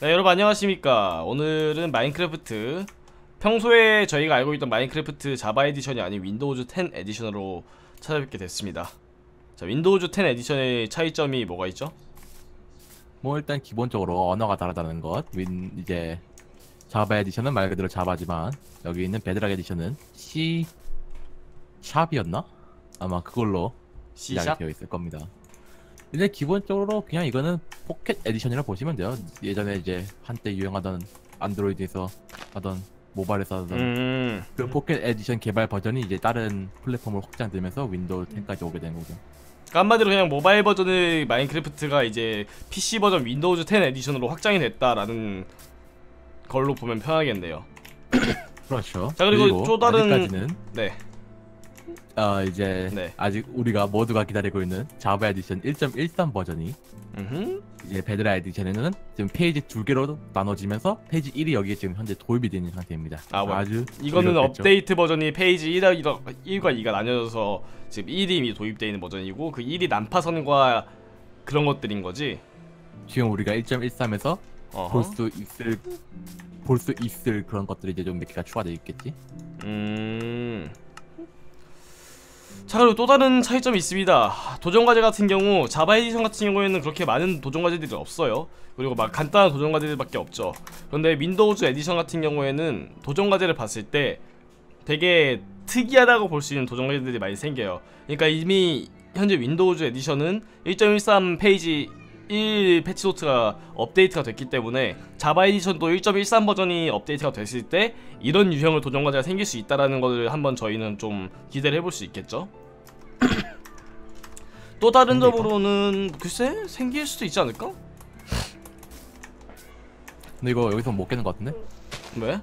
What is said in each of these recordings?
네, 여러분 안녕하십니까 오늘은 마인크래프트 평소에 저희가 알고 있던 마인크래프트 자바 에디션이 아닌 윈도우즈 10 에디션으로 찾아뵙게 됐습니다 자 윈도우즈 10 에디션의 차이점이 뭐가 있죠? 뭐 일단 기본적으로 언어가 다르다는 것. 윈 이제 자바 에디션은 말 그대로 자바지만 여기 있는 베드락 에디션은 C 샵이었나? 아마 그걸로 C샵? 되어 있을 겁니다. 근데 기본적으로 그냥 이거는 포켓 에디션이라 고 보시면 돼요. 예전에 이제 한때 유행하던 안드로이드에서 하던 모바일에서 하던 음... 그 포켓 에디션 개발 버전이 이제 다른 플랫폼으로 확장되면서 윈도우 10까지 오게 된 거죠. 그러니까 한마디로 그냥 모바일 버전의 마인크래프트가 이제 PC 버전 윈도우즈 10 에디션으로 확장이 됐다라는 걸로 보면 편하겠네요 그렇죠. 자, 그리고 또 다른- 아직까지는 네 어 이제 네. 아직 우리가 모두가 기다리고 있는 자바 에디션 1.13 버전이 음흠. 이제 베드라 에디션에는 지금 페이지 두 개로 나눠지면서 페이지 1이 여기에 지금 현재 도입이 되는 상태입니다. 아, 뭐, 아주 이거는 즐겁겠죠. 업데이트 버전이 페이지 1과 2가 나뉘어져서 지금 1이 이미 도입되어 있는 버전이고 그 1이 난파선과 그런 것들인 거지 지금 우리가 1.13에서 어허. 볼수 있을 볼 수 있을 그런 것들이 이제 좀 몇 개가 추가되어 있겠지. 음. 자 그리고 또 다른 차이점이 있습니다. 도전과제 같은 경우 자바 에디션 같은 경우에는 그렇게 많은 도전과제들이 없어요. 그리고 막 간단한 도전과제들밖에 없죠. 그런데 윈도우즈 에디션 같은 경우에는 도전과제를 봤을 때 되게 특이하다고 볼 수 있는 도전과제들이 많이 생겨요. 그러니까 이미 현재 윈도우즈 에디션은 1.13 페이지 1 패치노트가 업데이트가 됐기 때문에 자바 에디션도 1.13 버전이 업데이트가 됐을 때 이런 유형의 도전 과제가 생길 수 있다라는 것을 한번 저희는 좀 기대를 해볼 수 있겠죠. 또 다른? 점으로는 글쎄 생길 수도 있지 않을까? 근데 이거 여기서 못 깨는 것 같은데? 왜?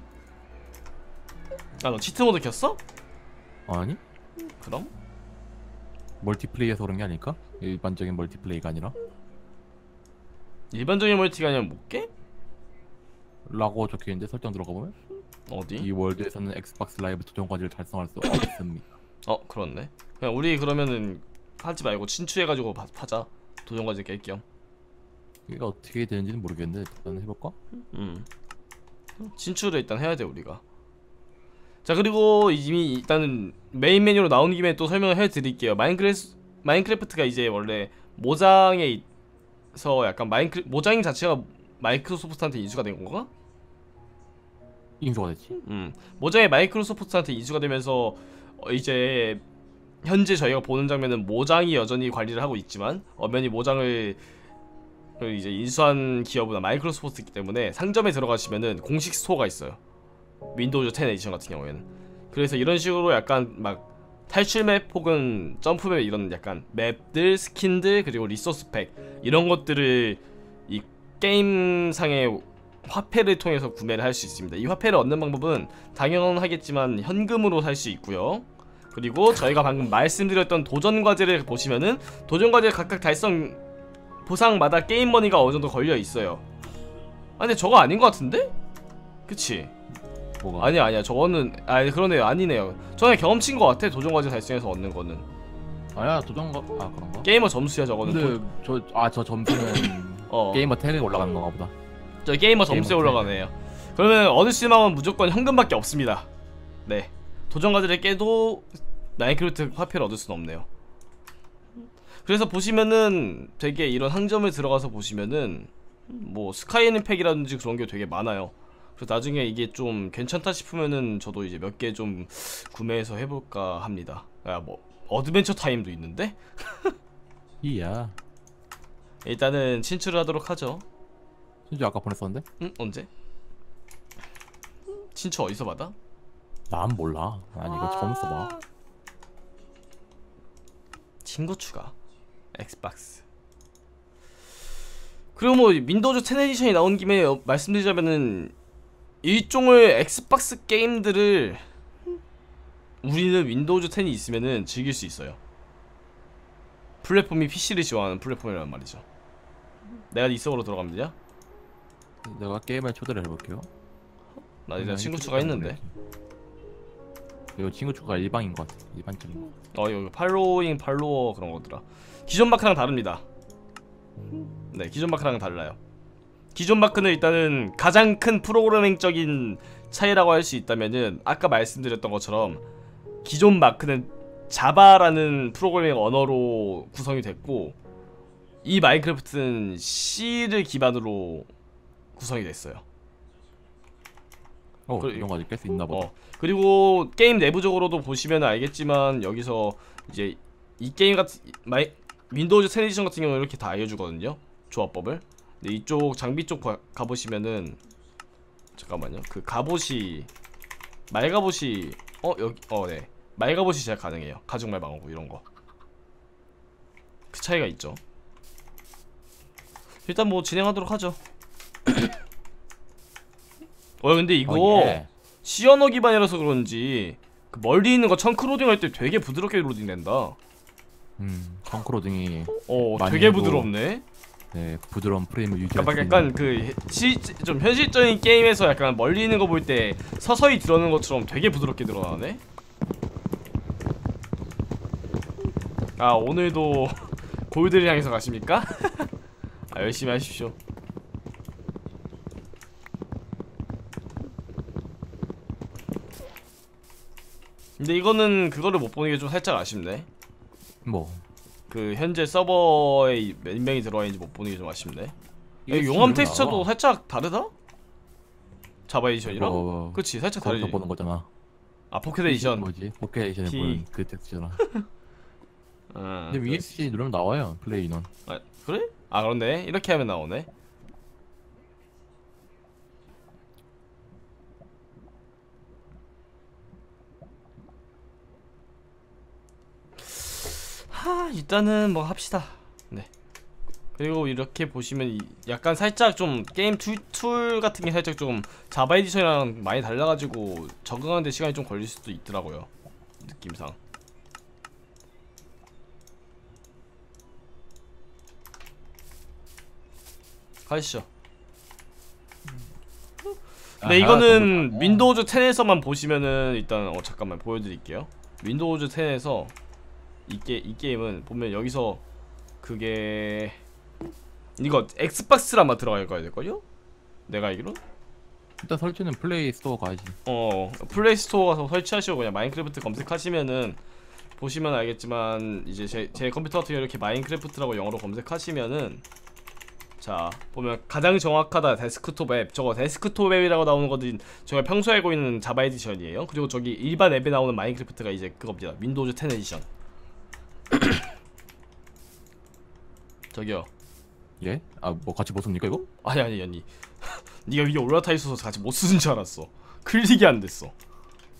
아너 치트 모드 켰어? 아니? 그럼? 멀티플레이에서 그런 게 아닐까? 일반적인 멀티플레이가 아니라 일반적인 멀티가 아니면 못 깨? 라고 적혀있는데 설정 들어가 보면 어디? 이 월드에서는 엑스박스 라이브 도전 과제를 달성할 수 없습니다. 어 그렇네. 그냥 우리 그러면은 하지 말고 친추해가지고 파- 파자. 도전 과제 깰 겸. 이게 어떻게 되는지는 모르겠는데 일단 해볼까? 음. 진출을 일단 해야 돼 우리가. 자 그리고 이미 일단은 메인 메뉴로 나온 김에 또 설명을 해드릴게요. 마인크래프 마인크래프트가 이제 원래 모장에 있어 약간 마인크래 모장 자체가 마이크로소프트한테 인수가 된 건가? 인수가 됐지? 음 모장이 마이크로소프트한테 인수가 되면서 어, 이제 현재 저희가 보는 장면은 모장이 여전히 관리를 하고 있지만 엄연히 모장을 그 이제 인수한 기업은 마이크로소프트이기 때문에 상점에 들어가시면은 공식 스토어가 있어요. 윈도우즈 10 에디션 같은 경우에는 그래서 이런 식으로 약간 막 탈출 맵 혹은 점프 맵 이런 약간 맵들, 스킨들 그리고 리소스 팩 이런 것들을 이 게임상의 화폐를 통해서 구매를 할 수 있습니다. 이 화폐를 얻는 방법은 당연하겠지만 현금으로 살 수 있고요. 그리고 저희가 방금 말씀드렸던 도전 과제를 보시면은 도전 과제 각각 달성 보상마다 게임 머니가 어느 정도 걸려 있어요. 아 근데 저거 아닌 것 같은데? 그치? 뭐가? 아니야 아니야 저거는 아 그러네요 아니네요. 저는 경험치인 것 같아 도전 과제 달성해서 얻는 거는 아야 도전 거? 아 그런가? 게이머 점수야 저거는. 근데 도- 저아 저 점수는 어. 게이머 탭에 올라가는 건가 보다. 저 게이머 점수에 올라가네요. 그러면 얻을 수 있는 방법은 무조건 현금밖에 없습니다. 네. 도전 과제를 깨도 마인크래프트 화폐를 얻을 수는 없네요. 그래서 보시면은 되게 이런 상점에 들어가서 보시면은 뭐 스카이는 팩이라든지 그런 게 되게 많아요. 그래서 나중에 이게 좀 괜찮다 싶으면은 저도 이제 몇 개 좀 구매해서 해볼까 합니다. 야뭐 어드벤처 타임도 있는데 이야. 일단은 친출을 하도록 하죠. 진짜 아까 보냈었는데? 응 언제? 친추 어디서 받아? 난 몰라. 아니 이거 처음 써봐. 친구 추가 엑스박스 그리고 뭐 윈도우즈 10 에디션이 나온 김에 어, 말씀드리자면은 일종의 엑스박스 게임들을 우리는 윈도우즈 10이 있으면은 즐길 수 있어요 플랫폼이 PC를 지원하는 플랫폼이란 말이죠 내가 이 서버로 들어가면 되냐? 내가 게임에 초대를 해볼게요. 나 이제 그냥 친구 초대 추가 했는데 이거 친구 추가 일방인 것 같아. 일반적인 거. 어 여기 팔로잉 팔로워 그런 거더라 기존 마크랑 다릅니다 네 기존 마크랑 달라요 기존 마크는 일단은 가장 큰 프로그래밍적인 차이라고 할 수 있다면은 아까 말씀드렸던 것처럼 기존 마크는 자바라는 프로그래밍 언어로 구성이 됐고 이 마인크래프트는 C를 기반으로 구성이 됐어요. 어 그래, 이런 거 아직 깰 수 있나 보다. 어 그리고 게임 내부적으로도 보시면 알겠지만 여기서 이제 이 게임 같은 마이 윈도우즈 10 에디션 같은 경우는 이렇게 다 알려주거든요. 조합법을 근데 이쪽 장비 쪽 가, 가보시면은 잠깐만요 그 갑옷이 말갑옷이 어 여기 어네 말갑옷이 제작 가능해요 가죽말 방어구 이런 거 그 차이가 있죠 일단 뭐 진행하도록 하죠 어 근데 이거 어, 예. 언어 기반이라서 그런지 그 멀리 있는 거 청크 로딩 할 때 되게 부드럽게 로딩 된다. 음 펑크로딩이 어, 되게 부드럽네. 네, 부드러운 프레임을 유지할 약간 수 약간 있는 그시좀 현실적인 게임에서 약간 멀리 있는 거 볼 때 서서히 들어오는 것처럼 되게 부드럽게 드러나네. 아 오늘도 골드를 향해서 가십니까? 아 열심히 하십시오. 근데 이거는 그거를 못 보는 게 좀 살짝 아쉽네. 뭐 그 현재 서버에 몇 명이 들어와 있는지 못 보는 게 좀 아쉽네. 용암 텍스처도 나와. 살짝 다르다? 자바 에디션이랑? 어, 그치 살짝 다르지 보는 거잖아 아 포켓 에디션 뭐지? 포켓 에디션에 P. 보는 그 텍스처잖아 아, 근데 VSC 누르면 나와요 플레이 인원 아, 그래? 아 그런데 이렇게 하면 나오네 하 일단은 뭐 합시다. 네. 그리고 이렇게 보시면 이- 약간 살짝 좀 게임 툴, 툴 같은 게 살짝 좀 자바 에디션이랑 많이 달라가지고 적응하는데 시간이 좀 걸릴 수도 있더라고요. 느낌상. 가시죠. 네 아하, 이거는 그거다. 윈도우즈 10에서만 보시면은 일단 어 잠깐만 보여드릴게요. 윈도우즈 10에서 이, 게, 이 게임은 보면 여기서 그게 이거 엑스박스로 아마 들어갈 거야 될걸요? 내가 알기로? 일단 설치는 플레이 스토어 가야지. 어 플레이 스토어 가서 설치하시고 그냥 마인크래프트 검색하시면은 보시면 알겠지만 이제 제, 제 컴퓨터 같은 경우 이렇게 마인크래프트라고 영어로 검색하시면은 자 보면 가장 정확하다 데스크톱 앱. 저거 데스크톱 앱이라고 나오는 것들이 저희가 평소에 알고 있는 자바 에디션이에요. 그리고 저기 일반 앱에 나오는 마인크래프트가 이제 그겁니다. 윈도우즈 10 에디션 저기요 예? 아 뭐 같이 못 씁니까 이거? 아니 아니 아니 네가 위에 올라타 있어서 같이 못 쓰는 줄 알았어 클릭이 안 됐어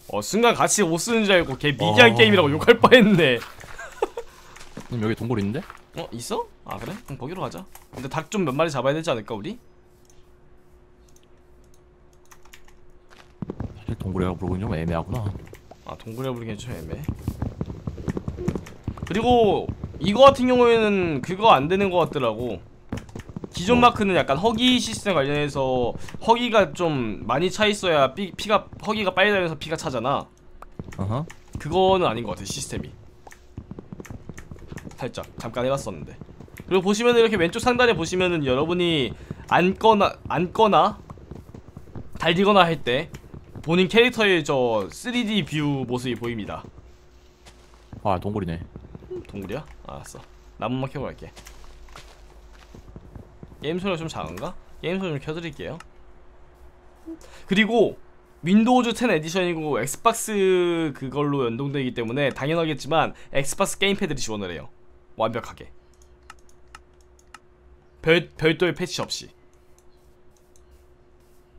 어 순간 같이 못 쓰는 줄 알고 걔 미개한 어. 게임이라고 욕할 뻔했네 그럼 여기 동굴 있는데? 어 있어? 아 그래? 그럼 거기로 가자 근데 닭 좀 몇 마리 잡아야 되지 않을까 우리? 사실 동굴이라고 부르긴 좀 애매하구나 아 동굴에 부르기엔 좀 애매해 그리고 이거 같은 경우에는 그거 안 되는 것 같더라고. 기존 어. 마크는 약간 허기 시스템 관련해서 허기가 좀 많이 차 있어야 피, 피가 허기가 빨리 다면서 피가 차잖아. 어허. 그거는 아닌 것 같아 시스템이. 살짝 잠깐 해봤었는데. 그리고 보시면은 이렇게 왼쪽 상단에 보시면은 여러분이 앉거나 앉거나 달리거나 할 때 본인 캐릭터의 저 3D 뷰 모습이 보입니다. 아 동굴이네. 동굴이야? 알았어. 나무만 켜고 갈게. 게임 소리가 좀 작은가? 게임 소리 좀 켜드릴게요. 그리고 윈도우즈 10 에디션이고 엑스박스 그걸로 연동되기 때문에 당연하겠지만 엑스박스 게임패드를 지원을 해요. 완벽하게. 별, 별도의 패치 없이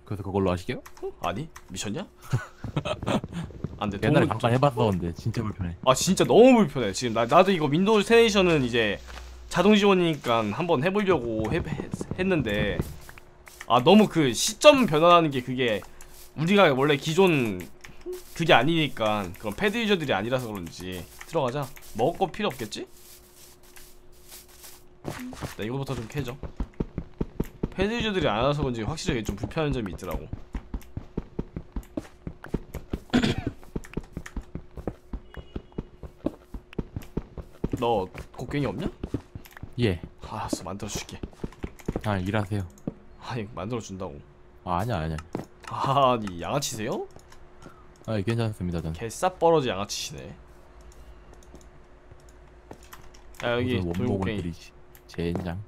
그래서 그걸로 하시게요? 아니? 미쳤냐? 안돼 옛날에 잠깐 해봤었는데 진짜 불편해 아 진짜 너무 불편해 지금 나, 나도 이거 윈도우즈 10 에디션은 이제 자동 지원이니까 한번 해보려고 해, 했, 했는데 아 너무 그 시점 변환하는 게 그게 우리가 원래 기존 그게 아니니까 그런 패드 유저들이 아니라서 그런지 들어가자 먹을 거 필요 없겠지? 나 이거부터 좀 캐죠 패드 유저들이 안 와서 그런지 확실히 좀 불편한 점이 있더라고. 너 곡괭이 없냐? 예. 알았어 만들어줄게. 아 일하세요. 아니 만들어 준다고. 아 아니야 아니야. 아니 양아치세요? 아 괜찮습니다 전 개쌉 벌어지 양아치시네. 아 여기 돌고갱이. 젠장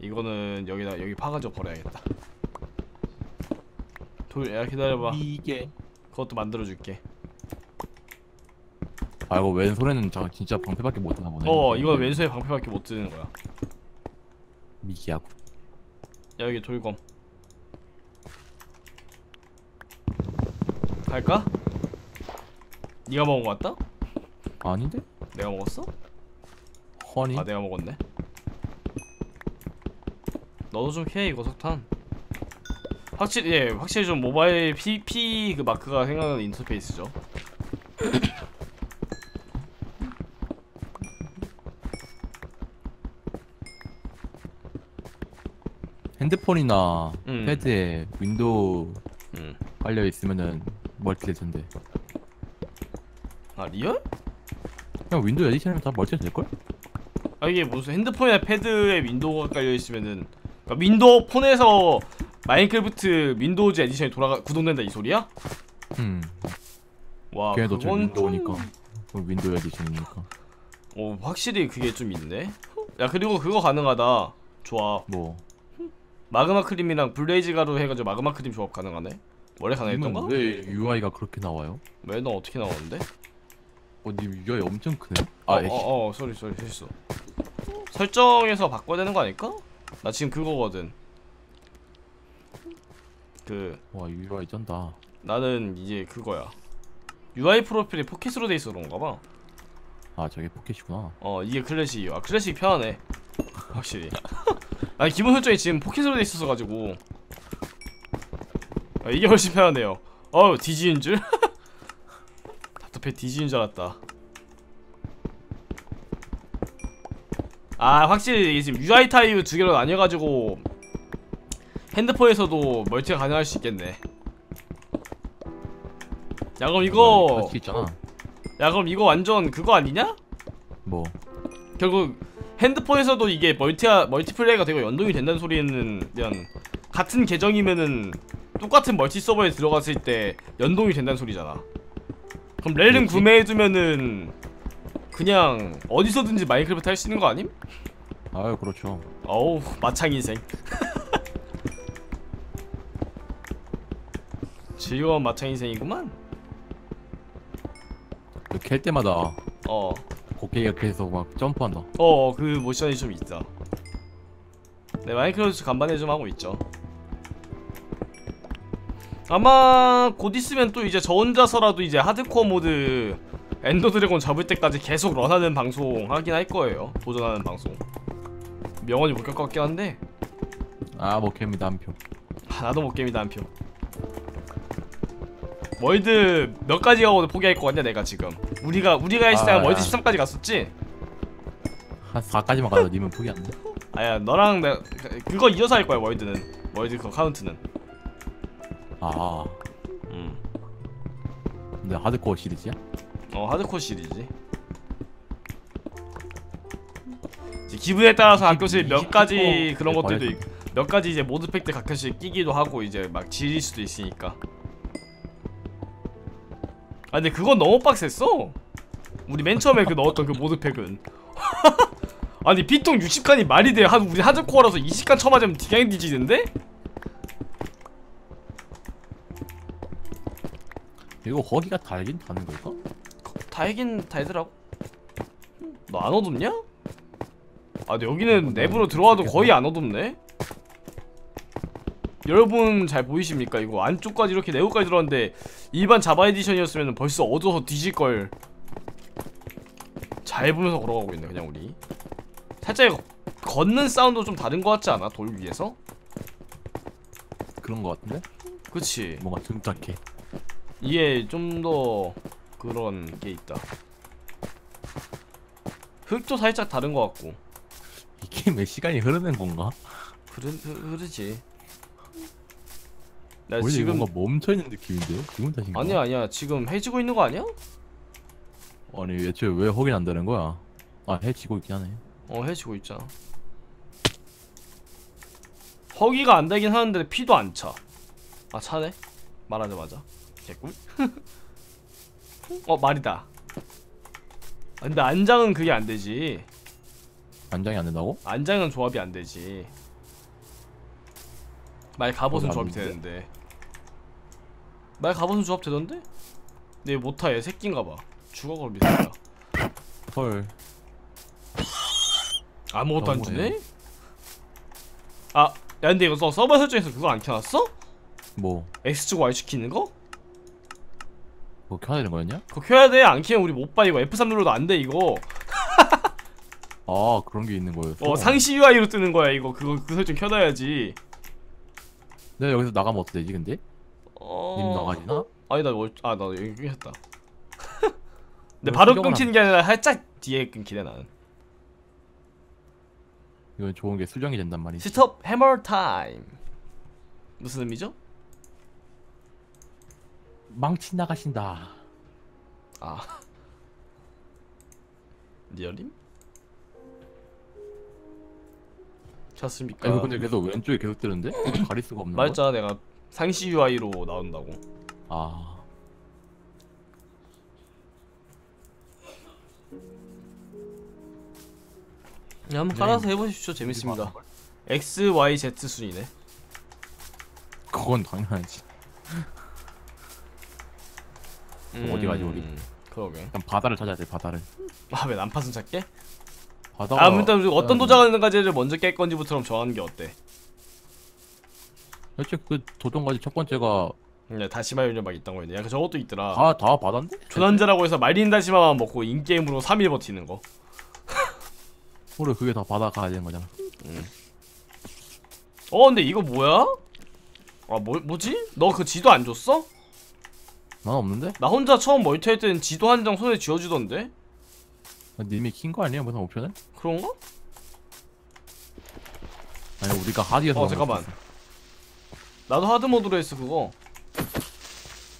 이거는 여기다 여기 파가지고 버려야겠다 돌야 기다려봐 이게 그것도 만들어줄게 아 이거 왼손에는 저 진짜 방패밖에 못 하나 보네 어 이건 왼손에 방패밖에 못 드는 거야 미기하고 야 여기 돌검 갈까? 네가 먹은 거 같다? 아닌데? 내가 먹었어? 허니? 아 내가 먹었네 너도 좀 피해 이거 석탄 확실히 예 확실히 좀 모바일 PP 그 마크가 생각나는 인터페이스죠 핸드폰이나 음. 패드에 윈도우 음. 깔려 있으면은 멀티 될 텐데 아 리얼? 그냥 윈도우 에디션이면 다 멀티 될걸? 아 이게 무슨 핸드폰이나 패드에 윈도우가 깔려 있으면은 그러니까 윈도우 폰에서 마인크래프트 윈도우즈 에디션이 돌아가 구동된다 이 소리야? 음와 아, 그건 윈도우니까 좀... 그럼 윈도우 에디션이니까 어 확실히 그게 좀 있네 야 그리고 그거 가능하다 좋아 뭐 마그마 크림이랑 블레이즈 가루 해가지고 마그마 크림 조합 가능하네 원래 가능했던가? 왜 UI가 그렇게 나와요? 왜 너 어떻게 나오는데? 어니 UI 엄청 크네? 아, 아 어, 에이 어, 어, 쏘리, 쏘리, 실수. 설정에서 바꿔야 되는 거 아닐까? 나 지금 그거거든. 그 와 UI 쩐다 나는 이제 그거야. UI 프로필이 포켓으로 돼 있어 그런가 봐. 아 저게 포켓이구나 어, 이게 클래식이야. 아, 클래식 편하네. 확실히. 아니 기본 설정이 지금 포켓으로 돼 있어서 가지고. 아, 이게 훨씬 편하네요. 어우 뒤지는 줄. 답답해 뒤지는 줄 알았다. 아 확실히 이게 지금 UI 타입 두 개로 나뉘어가지고 핸드폰에서도 멀티가 가능할 수 있겠네. 야 그럼 이거 야 그럼 이거 완전 그거 아니냐? 뭐 결국 핸드폰에서도 이게 멀티가 멀티플레이가 되고 연동이 된다는 소리는 그냥 같은 계정이면은 똑같은 멀티 서버에 들어갔을 때 연동이 된다는 소리잖아. 그럼 렐은 그렇지. 구매해두면은 그냥 어디서든지 마인크래프트 할 수 있는 거 아님? 아유 그렇죠 어우 마창 인생. 즐거운 마창 인생이구만. 그 캘 때마다 어. 곡괭이가 계속 막 점프한다 어, 그 모션이 좀 있다. 네, 마인크래프트 간반에 좀 하고 있죠. 아마 곧 있으면 또 이제 저 혼자서라도 이제 하드코어 모드 엔더 드래곤 잡을 때까지 계속 런하는 방송 하긴 할 거예요. 도전하는 방송. 명언이 못갈것 같긴 한데 아 먹힙니다 한표 아, 나도 못 게임이다 한 표. 월드 몇 가지 가고 포기할 것 같냐 내가 지금. 우리가 우리가 했을 때 아, 월드 야. 13까지 갔었지? 한 4까지만 가도 님은 포기 안돼 아야 너랑 내가 그거 이어서 할 거야 월드는 월드 그 카운트는 아 음. 근데 하드코어 시리즈야? 어 하드코어 시리즈. 기분에 따라서 가끔씩 몇 가지 그런 것들도 있, 몇 가지 이제 모드팩들 가끔씩 끼기도 하고 이제 막 지릴 수도 있으니까. 아 근데 그건 너무 빡셌어. 우리 맨 처음에 그 넣었던 그 모드팩은. 아니 피통 60칸이 말이 돼. 한 우리 하드코어라서 20칸 쳐맞으면 디강 뒤지는데? 이거 거기가 달긴 다는 걸까? 달긴 달더라고 너 안 어둡냐? 아 근데 여기는 내부로 들어와도 거의 안 어둡네 여러분 잘 보이십니까 이거 안쪽까지 이렇게 내부까지 들어왔는데 일반 자바 에디션이었으면 벌써 어두워서 뒤질걸 잘 보면서 걸어가고 있네 그냥 우리 살짝 걷는 사운드 좀 다른 거 같지 않아? 돌 위에서? 그런 거 같은데? 그치 뭔가 듬탁해 이게 좀 더 그런 게 있다 흙도 살짝 다른 거 같고 이 게임에 시간이 흐르는 건가? 흐르, 흐- 흐르지 나 원래 지금 뭔가 멈춰있는 느낌인데요? 기분 탓인가? 아니야 아니야 지금 해지고 있는 거 아니야? 아니 애초에 왜 확인 안 되는 거야? 아 해지고 있긴 하네 어 해지고 있잖아 허기가 안 되긴 하는데 피도 안 차. 아 차네? 말하자마자 개꿀. 어 말이다. 아, 근데 안장은 그게 안 되지. 안장이 안 된다고? 안장은 조합이 안 되지. 말 갑옷은 조합이? 되는데. 말 갑옷은 조합 되던데? 내 못하 얘 새끼인가 봐. 죽어걸 미쳤다. 헐 아무것도 안 너무해. 주네? 아, 야 근데 이거 서- 서버 설정에서 그거 안 켜놨어? 뭐 X축 Y축 키는 거? 그거 켜야 되는 거였냐? 그거 켜야 돼. 안 키면 우리 못 봐 이거. F3 눌러도 안 돼 이거. 아 그런 게 있는 거였어 어 상시 UI로 뜨는 거야 이거. 그거 그 설정 켜놔야지. 내가 여기서 나가면 어떻게 되지 근데? 어. 님 나가지나? 아니 나 월... 아 나 여기 했다. 근데 왜 바로 끊기는 게 아니라 살짝 뒤에 끊기네 나는. 이건 좋은 게 수정이 된단 말이지 스톱 해머 타임. 무슨 의미죠? 망치 나가신다 아. 리얼임? 쳤습니까? 아, 이거 근데 계속 왼쪽에 계속 뜨는데? 가릴 수가 없는 거야? 말했잖아 내가 상시 UI로 나온다고. 아 네, 한번 깔아서 해보십시오. 재밌습니다. X, Y, Z 순이네. 그건 당연하지 어디 가지, 우리? 음, 그러게. 일단 바다를 찾아야 돼 바다를 아왜 난파선 찾게? 바다가 아 일단 어떤 음, 도장가지를 먼저 깰 건지부터 정하는 게 어때? 대체 그 도전까지 첫 번째가 야, 다시마 연료막 있던 거였네. 야, 그 저것도 있더라. 다 다 바다인데? 조난자라고 해서 말린 다시마만 먹고 인게임으로 3일 버티는 거. 그래 그게 다 바다 가야 되는 거잖아 어 근데 이거 뭐야? 아 뭐, 뭐지? 너 그 지도 안 줬어? 난 없는데? 나 혼자 처음 멀티할 때는 지도 한 장 손에 쥐어주던데? 아, 님이 킨 거 아니야 무슨 옵션을? 그런가? 아니 우리가 하드에서 어 잠깐만 걸 나도 하드 모드로 했어 그거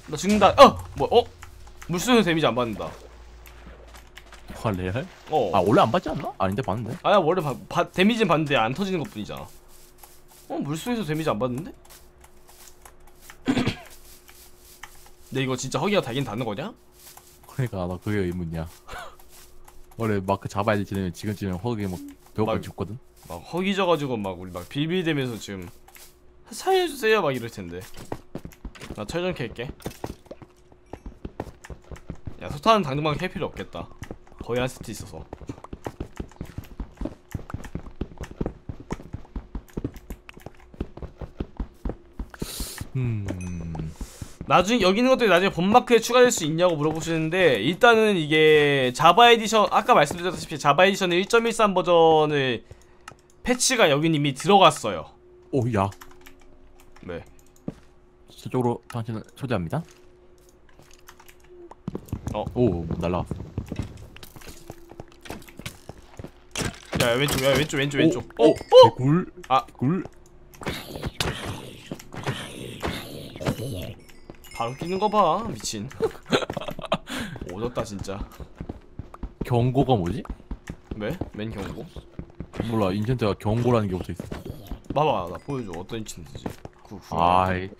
나 죽는다 어! 뭐 어? 물속에서 데미지 안 받는다. 아 레알? 어아 원래 안 받지 않나? 아닌데 받는데? 아야 원래 바, 바, 데미지는 받는데 안 터지는 것 뿐이잖아 어? 물속에서 데미지 안 받는데? 근데 이거 진짜 허기가 달긴 닿는 거냐? 그러니까 나 그게 의문이야. 원래 마크 잡아야 되지 지금쯤에 허기 막 배고파 막- 죽거든? 막 허기 져가지고 막 우리 막 빌빌대면서 지금 살려주세요 막 이럴 텐데. 나 철전 캘게. 야 소타는 당분간 캘 필요 없겠다. 거의 한 세트 있어서. 음... 나중에 여기 있는 것들이 나중에 본마크에 추가될 수 있냐고 물어보시는데 일단은 이게 자바 에디션 아까 말씀드렸다시피 자바 에디션의 1.13 버전을 패치가 여긴 이미 들어갔어요. 오야. 네. 저쪽으로 당신을 초대합니다. 어. 오 날라갔어. 야 왼쪽 야 왼쪽 왼쪽 왼쪽. 오, 어? 오, 개꿀 아. 꿀 바로 끼는 거 봐 미친 오졌다 진짜 경고가 뭐지? 왜? 맨 경고? 몰라 인챈트가 경고라는 게 붙어있어 봐봐 나 보여줘 어떤 친구지 그 후. 아이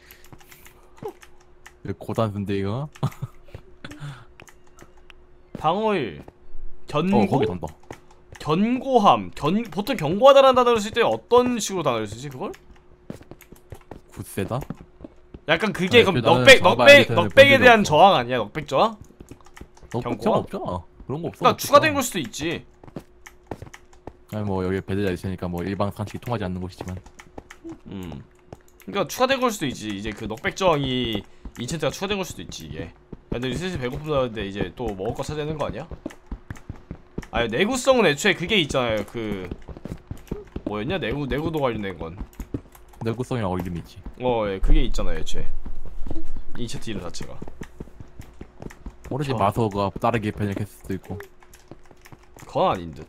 고단수인데 이거? 방어일 견고? 어 거기 던다 견고함 견 보통 견고하다라는 단어를 쓸 때 어떤 식으로 단어를 쓰지 그걸? 굿세다? 약간 그게 아니, 그럼 그 넉백 넉백 넉백에 대한 없어. 저항 아니야 넉백 저항? 너 경고가? 걱정 없잖아 그런 거 없어 그러니까 넉백 추가된 저항. 걸 수도 있지 아니 뭐 여기 배들자 있으니까 뭐 일방 상식이 통하지 않는 곳이지만 음 그러니까 추가된 걸 수도 있지 이제 그 넉백 저항이 인챈트가 추가된 걸 수도 있지 이게 야, 근데 슬슬 배고프다는데 이제 또 먹을 거 찾아야 되는 거 아니야? 아니 내구성은 애초에 그게 있잖아요 그 뭐였냐 내구 내구도 관련된 건 내구성이라고 이름이 있지 어, 예, 그게 있잖아요, 애초에. 인체트 이름 자체가. 모르지 저- 마소가 다르게 번역했을 수도 있고 그건 아닌 듯.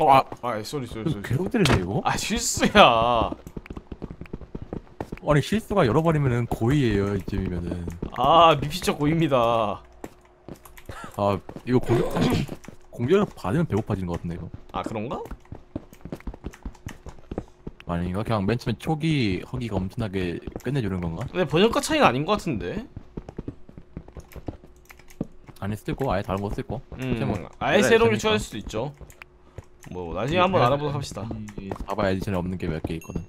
어, 아, 아, 쏘리, 쏘리, 쏘리. 계속 때리네 이거? 아, 실수야. 아니 실수가 열어버리면은 고의예요 이쯤이면은 아, 미피적 고입니다. 아 이거 공격 공격을 받으면 배고파지는 것 같은데 이거 아, 그런가? 아닌가? 그냥 맨 처음에 초기 허기가 엄청나게 끝내주는 건가? 근데 번역가 차이는 아닌 것 같은데. 아닐 수도 있고 아예 다른 거 쓸 거. 근데 뭐 음, 아예 그래, 새로운 게 재밌다. 추가될 수도 있죠. 뭐 나중에 한번 알아보도록 합시다. 이 자바 에디션에 없는 게 몇 개 있거든.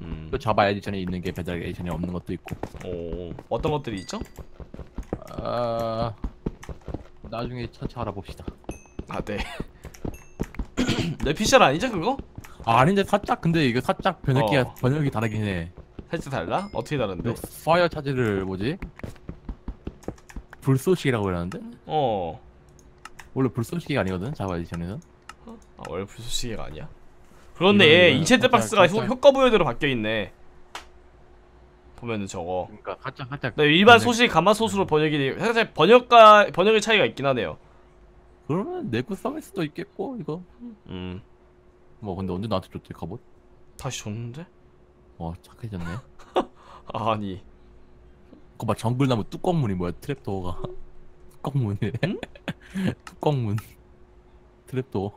음. 또 자바 에디션에 있는 게 배달 에디션에 없는 것도 있고. 오, 어떤 것들이 있죠? 아 나중에 차차 알아봅시다. 아, 네. 내 피셜 아니죠 그거? 아 아닌데 살짝 근데 이거 살짝 번역기가 어. 번역이 다르긴 해. 살짝 달라? 어떻게 다른데? 그 파이어 차지를 뭐지? 불쏘시기라고 그러는데 어. 원래 불쏘시기가 아니거든 자바 에디션에는. 아, 원래 불소시계가 아니야? 그런데 얘 인챈트 박스가 살짝- 효, 효과 부여대로 바뀌어 있네. 보면은 저거. 그러니까 살짝 살짝. 네, 일반 번역- 소식 가마솥으로 번역이 돼. 살짝 번역과 번역의 차이가 있긴 하네요. 그러면 내구 수도 있겠고 이거. 음. 뭐 근데 언제 나한테 줬지 갑옷? 다시 줬는데? 어 착해졌네. 아, 아니. 그거 막 정글나무 뚜껑문이 뭐야 트랩도어가 뚜껑문이래. 뚜껑문. 트랩도어.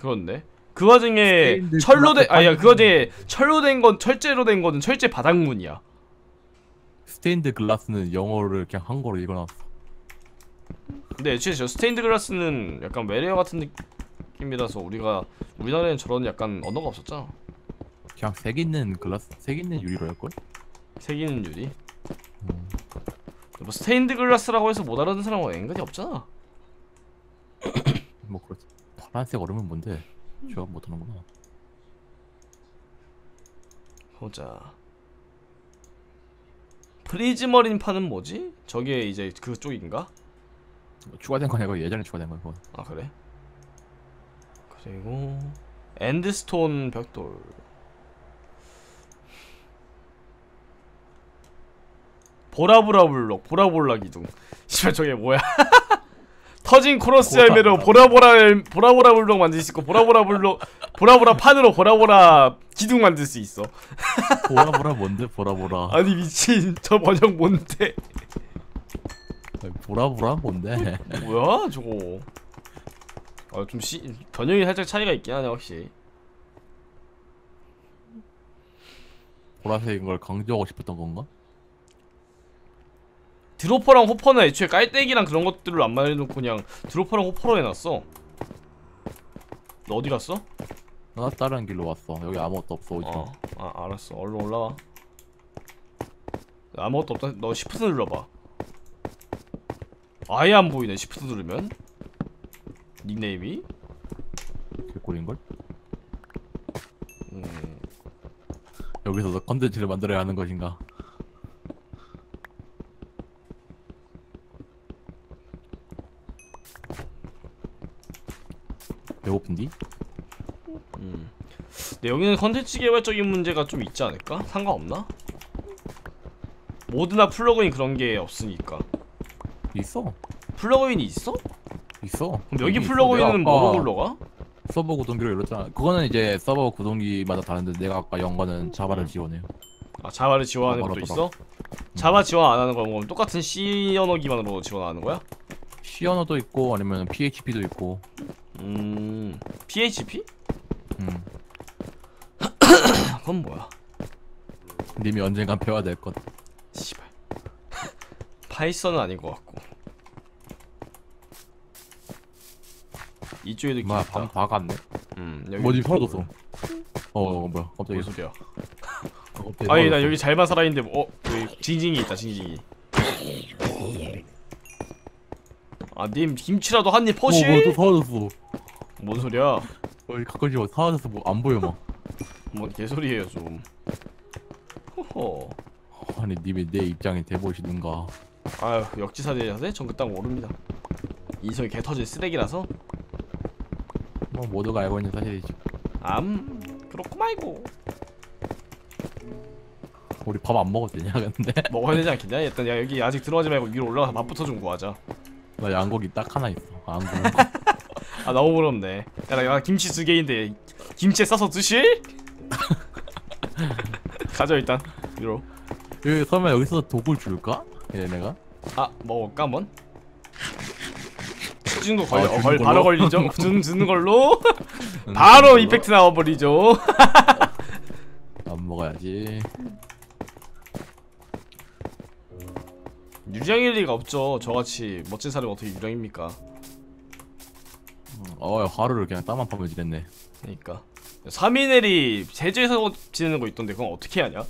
그런데 그 와중에 철로 된 파이프. 그 와중에 철로 된 건 철제로 된 거는 철제 바닥문이야. 스테인드 글라스는 영어를 그냥 한국어로 읽어놨어. 근데 애초에 저 스테인드 글라스는 약간 외래어 같은 느낌 이라서 우리가 우리나라에는 저런 약간 언어가 없었잖아. 그냥 색 있는 글라스, 색 있는 유리로 할걸? 색이는 유리. 음. 뭐 스테인드 글라스라고 해서 못 알아듣는 사람은 앵간히 없잖아. 뭐 그렇지. 파란색 얼음은 뭔데? 제가 못하는구나. 보자. 프리즈머린 파는 뭐지? 저게 이제 그쪽인가? 뭐 추가된 거 아니고 예전에 추가된 거야 그건. 아 그래? 그리고 엔드스톤 벽돌. 보라보라 블록 보라볼라 기둥 씨발 저게 뭐야? 터진 코러스 열매로 보라보라 보라보라 블록 만들 수 있고 보라보라 블록 보라보라 판으로 보라보라 기둥 만들 수 있어. 보라보라 뭔데? 보라보라. 아니 미친. 저 번역 뭔데? 보라보라 뭔데? 뭐야 저거 아좀 시 번역이 살짝 차이가 있긴 하네 확실히 보라색인 걸 강조하고 싶었던 건가? 드로퍼랑 호퍼는 애초에 깔때기랑 그런 것들을 안 말해놓고 그냥 드로퍼랑 호퍼로 해놨어 너 어디 갔어? 나 다른 길로 왔어. 여기 아무것도 없어. 오지 마. 어, 아 알았어 얼른 올라와 아무것도 없다 너 시프트 눌러봐 아예 안 보이네 시프트 누르면 닉네임이 개꿀인 걸? 음, 여기서도 컨텐츠를 만들어야 하는 것인가? 배고픈디? 음. 근데 여기는 컨텐츠 개발적인 문제가 좀 있지 않을까? 상관없나? 모드나 플러그인 그런 게 없으니까 있어. 플러그인이 있어? 있어. 그럼 여기. 플러그인은 뭐로 불러가? 서버 구동기로 열었잖아. 그거는 이제 서버 구동기마다 다른데 내가 아까 연 거는 자바를 지원해요. 아 자바를 지원하는 것도 있어? 자바 지원 안 하는 거 그럼 똑같은 C 언어 기반으로 지원하는 거야? C 언어도 있고 아니면 PHP도 있고. 음... PHP? 음. 아, 그건 뭐야? 님이 언젠간 배워야 될 것. 씨발 파이썬은 아닌 것 같고 이쪽에도 길 뭐야 있다 방 박았네. 음 여기 뭐지 사라졌어. 어, 어 뭐야 갑자기. 뭔 소리야 어, 갑자기 아니 나 사라졌어. 여기 잘만 살아있는데 뭐- 어? 여기 징징이 있다 징징이 아님 김치라도 한입 어, 퍼시? 뭐야 또 사라졌어. 뭔 소리야 어, 가끔씩 뭐 사라졌어 뭐 안 보여 막. 뭔 개소리예요 좀 호호 아니 님이 내 입장에 대보시는가. 아유 역지사지하세? 전 그딴 거 모릅니다 인성이 개터진 쓰레기라서 뭐 모두가 알고 있는 사실이지. 암 그렇고 말고 우리 밥 안 먹어도 되냐 근데? 먹어야 되지 않겠냐? 일단 야 여기 아직 들어가지 말고 위로 올라가서 밥부터 좀 구하자 나 양고기 딱 하나 있어. 안 구운 거. 아 너무 부럽네 야나 김치 두 개인데 김치에 싸서 드실? 가져 일단 위로 여기 설마 여기서 독을 줄까? 얘네가? 아 먹을까 한 번? 후증도 걸, 아, 어, 주는 걸? 바로 걸리죠. 후증 주는 걸로 바로 이펙트 나와버리죠. 안 먹어야지. 유령일 리가 없죠. 저같이 멋진 사람이 어떻게 유령입니까? 어 하루를 그냥 땀한 펌을 지냈네. 그러니까 3인엘이 해저에서 지내는 거 있던데 그건 어떻게 하냐?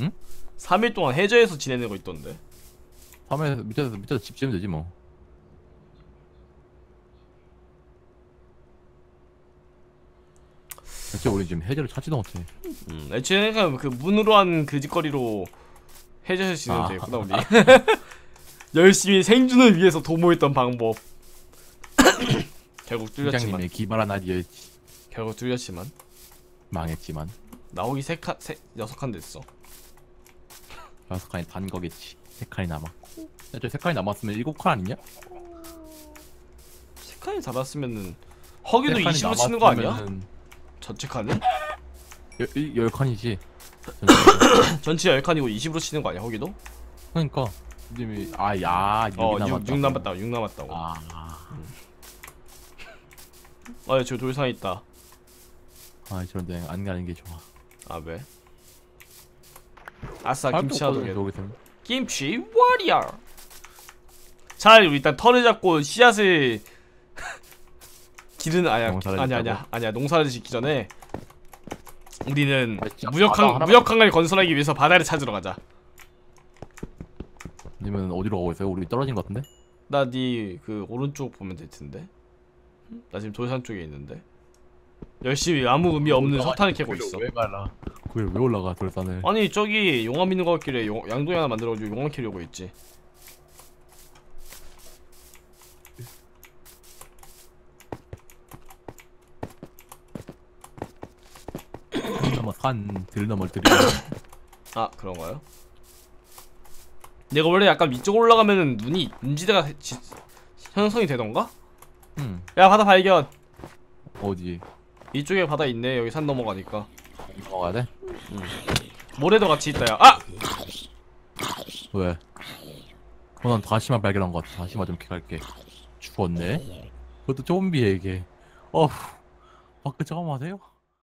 응? 3일 동안 해저에서 지내는 거 있던데. 밤에 밑에서 밑에서 집 지으면 되지 뭐. 대체 우리 지금 해제를 찾지도 못해. 음, 애초에 그냥 그 문으로 한 그 짓거리로 해저에서 지내면 아. 되겠구나 우리. 열심히 생존을 위해서 도모했던 방법. 결국 뚫렸지만 팀장님의 기발한 아이디어였지. 결국 뚫렸지만 망했지만 나오기 세 칸, 세 여섯 칸 됐어. 다섯 칸이 단 거겠지. 세 칸이 남았고. 저세 칸이 남았으면 일곱 칸 아니냐? 세 칸이 달았으면은 허기도 세 칸이 20으로 치는 거 아니야? 전체 칸은? 열, 일- 열 칸이지. 전체 10칸이고 20으로 치는 거 아니야 허기도? 그러니까 님이 아야 어 6, 6 남았다고 6 남았다고 아 아저 돌상 있다 아 저런데 안 가는 게 좋아. 아 왜? 아싸 김치 하도 게 저기서 김치 워리어 우리 일단 털을 잡고 씨앗을 아니야 농사를 아니 짓자고? 아니야 아니야 농사를 짓기 전에 우리는 아, 무역항 하나만- 무역항을 건설하기 위해서 바다를 찾으러 가자 님은 어디로 가고 있어요? 우리 떨어진 것 같은데? 나 네 그 오른쪽 보면 될 텐데 나 지금 돌산 쪽에 있는데 열심히 아무 의미 없는 석탄을 캐고 있어 왜 가라? 거기 왜 올라가 돌산을? 아니 저기 용암 있는 거 같길래 용, 양동이 하나 만들어가지고 용암 캐려고 했지 산 넘어 산, 들 넘어 들. 아 그런가요? 내가 원래 약간 위쪽으로 올라가면은 눈이 눈지대가 지, 형성이 되던가? 응. 야 바다 발견 어디? 이쪽에 바다 있네 여기 산 넘어가니까 넘어가야 돼? 모래도 같이 있다 야 아! 왜? 어, 난 다시마 발견한 것 같아. 다시마 좀 캐갈게. 죽었네. 그것도 좀비에게. 어후. 밖에 잠깐만 하세요?